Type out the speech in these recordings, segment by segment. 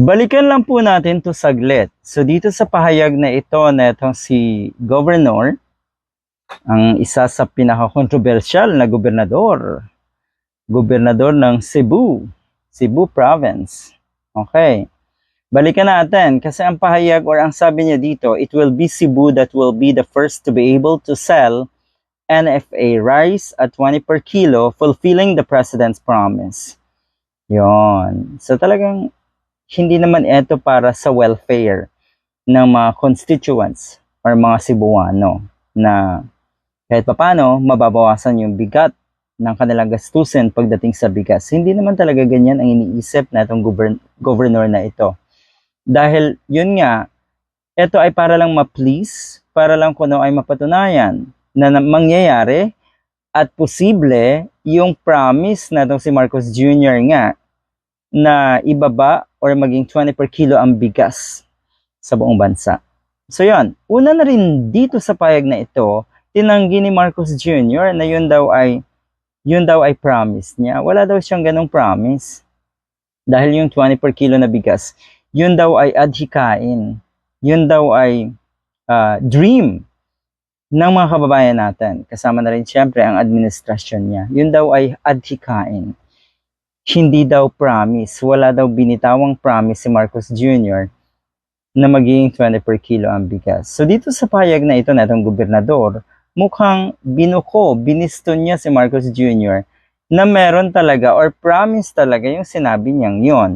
Balikan lang po natin to saglit. So dito sa pahayag na ito na itong si Governor, ang isa sa pinaka-controversial na gobernador, gobernador ng Cebu, Cebu Province. Okay. Balikan natin kasi ang pahayag or ang sabi niya dito, it will be Cebu that will be the first to be able to sell NFA rice at 20 per kilo, fulfilling the president's promise. Yon. So talagang hindi naman ito para sa welfare ng mga constituents or mga Cebuano na kahit papano mababawasan yung bigat ng kanilang gastusin pagdating sa bigas. Hindi naman talaga ganyan ang iniisip na itong govern- governor na ito. Dahil yun nga, ito ay para lang ma-please, para lang kuno ay mapatunayan na, na mangyayari at posible yung promise na itong si Marcos Jr. nga na ibaba or maging 20 per kilo ang bigas sa buong bansa. So yun, una na rin dito sa payag na ito, tinanggi ni Marcos Jr. na yun daw ay yun daw ay promise niya. Wala daw siyang ganong promise. Dahil yung 20 per kilo na bigas, yun daw ay adhikain. Yun daw ay ah, dream ng mga kababayan natin. Kasama na rin siyempre ang administrasyon niya. Yun daw ay adhikain. Hindi daw promise. Wala daw binitawang promise si Marcos Jr. na magiging 20 per kilo ang bigas. So dito sa payag na ito na itong gobernador, mukhang binuko, binisto niya si Marcos Jr. na meron talaga or promise talaga yung sinabi niyang yon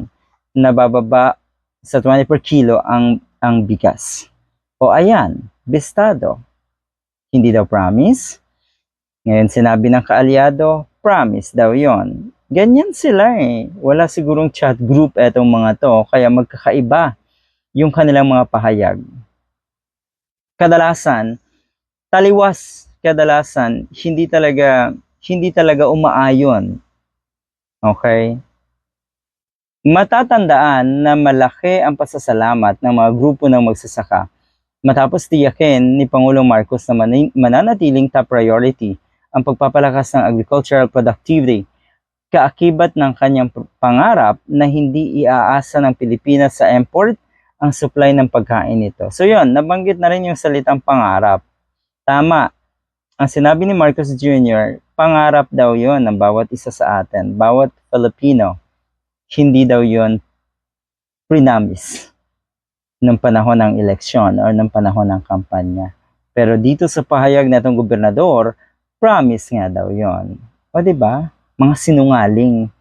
na bababa sa 20 per kilo ang, ang bigas. O ayan, bestado. Hindi daw promise. Ngayon sinabi ng kaalyado, promise daw yon. Ganyan sila eh. Wala sigurong chat group etong mga to, kaya magkakaiba yung kanilang mga pahayag. Kadalasan, taliwas kadalasan hindi talaga hindi talaga umaayon. Okay? Matatandaan na malaki ang pasasalamat ng mga grupo ng magsasaka matapos tiyakin ni Pangulong Marcos na mananatiling top priority ang pagpapalakas ng agricultural productivity kaakibat ng kanyang pangarap na hindi iaasa ng Pilipinas sa import ang supply ng pagkain nito. So yun, nabanggit na rin yung salitang pangarap. Tama, ang sinabi ni Marcos Jr., pangarap daw yon ng bawat isa sa atin, bawat Filipino. Hindi daw yon prinamis ng panahon ng eleksyon or ng panahon ng kampanya. Pero dito sa pahayag na itong gobernador, promise nga daw yon. O ba? Mga sinungaling.